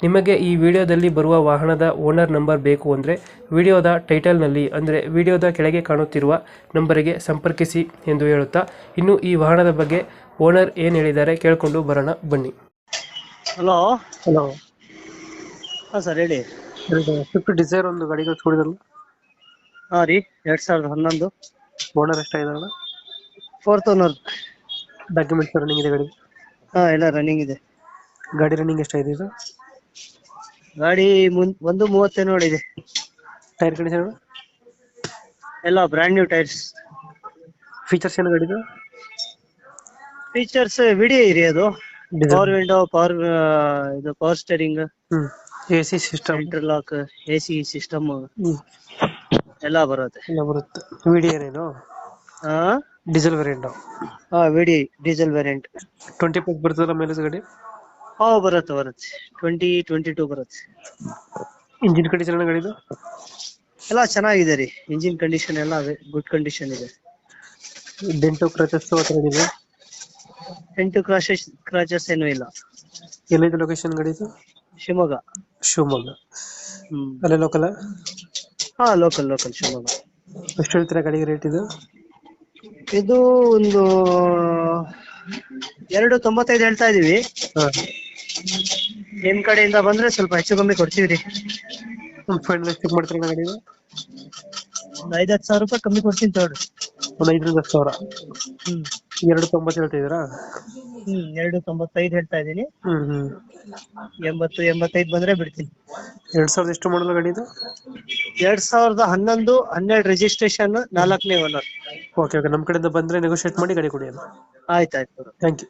ನಿಮಗೆ ಈ ವಿಡಿಯೋದಲ್ಲಿ ಬರುವ ವಾಹನದ ಓನರ್ ನಂಬರ್ ಬೇಕು ಅಂದರೆ ವಿಡಿಯೋದ ಟೈಟಲ್ನಲ್ಲಿ ಅಂದರೆ ವಿಡಿಯೋದ ಕೆಳಗೆ ಕಾಣುತ್ತಿರುವ ನಂಬರಿಗೆ ಸಂಪರ್ಕಿಸಿ ಎಂದು ಹೇಳುತ್ತಾ ಇನ್ನು ಈ ವಾಹನದ ಬಗ್ಗೆ ಓನರ್ ಏನು ಹೇಳಿದ್ದಾರೆ ಕೇಳಿಕೊಂಡು ಬರೋಣ ಬನ್ನಿ. ಹಲೋ? ಹಲೋ. ಹಾಂ ಸರ್ ಹೇಳಿ. ಸ್ವಿಫ್ಟ್ ಡಿಸೈರ್ ಒಂದು ಗಾಡಿ ಕಳ್ಸ್ಕೊಡಿದ್ರಲ್ಲ ಹಾಂ ರೀ ಎರಡು ಸಾವಿರದ ಹನ್ನೊಂದು. ಓನರ್ ಎಷ್ಟಾಗಿದಾರಲ್ಲ ಫೋರ್ತ್ ಓನರ್ ಡಾಕ್ಯುಮೆಂಟ್ಸ್ ರನ್ನಿಂಗ್ ಇದೆ ಗಾಡಿ ಹಾಂ ಎಲ್ಲ ರನ್ನಿಂಗ್ ಇದೆ. ಗಾಡಿ ರನ್ನಿಂಗ್ ಎಷ್ಟಾಗಿದೆ ಇದು? ಗಾಡಿ ಮುನ್ ಒಂದು ಮೂವತ್ತೇನು ನೋಡಿದೆ. ಟೈರ್ ಕಂಡೀಷನ್ ಎಲ್ಲ ಬ್ರ್ಯಾಂಡ್ ನ್ಯೂ ಟೈರ್ಸ್ ಫೀಚರ್ಸ್ ಏನು ಗಾಡಿದು? ಫೀಚರ್ಸ್ ವಿಡಿಯೋ ಇರಿ ಅದು. ಪವರ್ ವಿಂಡೋ ಪವರ್ ಇದು power steering A C system interlock lock A C system ಎಲ್ಲ ಬರುತ್ತೆ. ಎಲ್ಲ ಬರುತ್ತೆ. ವಿಡಿ ಏನು? ಡೀಸೆಲ್ ವೇರಿಯಂಟ್ ಹಾ VD diesel variant twenty five ಬರ್ತದ ಮೈಲೇಜ್ ಗಾಡಿ? ಹಾಂ ಬರುತ್ತೆ ಬರುತ್ತೆ. ಟ್ವೆಂಟಿ ಟ್ವೆಂಟಿ ಟೂ ಬರುತ್ತೆ ಇಂಜಿನ್ ಕಂಡೀಷನ್ ಗಾಡಿದು ಎಲ್ಲ ಚೆನ್ನಾಗಿದೆ ರೀ. ಇಂಜಿನ್ ಕಂಡೀಷನ್ ಎಲ್ಲ ಗುಡ್ ಕಂಡೀಷನ್ ಇದೆ. ಡೆಂಟು ಕ್ರಚಸ್ ಹತ್ರ ಇದೆ ಎಂಟು ಕ್ರಾಚಸ್ ಕ್ರಾಚಸ್ ಏನೂ ಇಲ್ಲ. ಎಲ್ಲಿದೆ ಲೊಕೇಶನ್ ಗಾಡಿದು ಶಿವಮೊಗ್ಗ. ಶಿವಮೊಗ್ಗ. ಹ್ಮ್. ಅಲ್ಲೇ ಲೋಕಲ್ ಹಾ ಲೋಕಲ್ ಲೋಕಲ್ ಶಿವಮೊಗ್ಗ. ಎಷ್ಟು ಹೇಳ್ತೀರ ಗಾಡಿಗೆ ರೇಟ್ ಇದು? ಇದು ಒಂದು ಎರಡು ತೊಂಬತ್ತೈದು ಹೇಳ್ತಾ ಇದೀವಿ ಹಾಂ. ನಿಮ್ ಕಡೆಯಿಂದ ಬಂದ್ರೆ ಸ್ವಲ್ಪ ಹೆಚ್ಚು ಕಮ್ಮಿ ಕೊಡ್ತೀವಿ ರೀ ಒಂದು ಫೈನಲ್ ಎಷ್ಟು ಮಾಡ್ತೀರಾ ಗಾಡಿಗೆ ಒಂದು ಐದು ಹತ್ತು ಸಾವಿರ ರೂಪಾಯಿ ಕಮ್ಮಿ ಕೊಡ್ತೀನಿ ತಗೊಳ್ರಿ. ಒಂದು ಐದರಿಂದ ಹತ್ತು ಸಾವಿರ? ಹ್ಮ್. ಎರಡು ತೊಂಬತ್ತು ಹೇಳ್ತಿದ್ದೀರಾ ಹ್ಮ್ ಎರಡು ತೊಂಬತ್ತೈದು ಹೇಳ್ತಾ ಇದೀನಿ ಹ್ಞೂ ಹ್ಞೂ ಎಂಬತ್ತು ಎಂಬತ್ತೈದು ಬಂದ್ರೆ ಬಿಡ್ತೀನಿ. ಎರಡು ಸಾವಿರದ ಎಷ್ಟು ಮಾಡಲ್ಲ ಗಾಡಿ ಇದು? ಎರಡ್ ಸಾವಿರದ ಹನ್ನೊಂದು ಹನ್ನೆರಡು ರಿಜಿಸ್ಟ್ರೇಷನ್ ನಾಲ್ಕನೇ ಓನರ್ ಓಕೆ ಓಕೆ. ನಮ್ಮ ಕಡೆಯಿಂದ ಬಂದ್ರೆ ನೆಗೋಷಿಯೇಟ್ ಮಾಡಿ ಗಾಡಿ ಕೊಡಿ ಆಯ್ತಾಯ್ತು ಥ್ಯಾಂಕ್ ಯು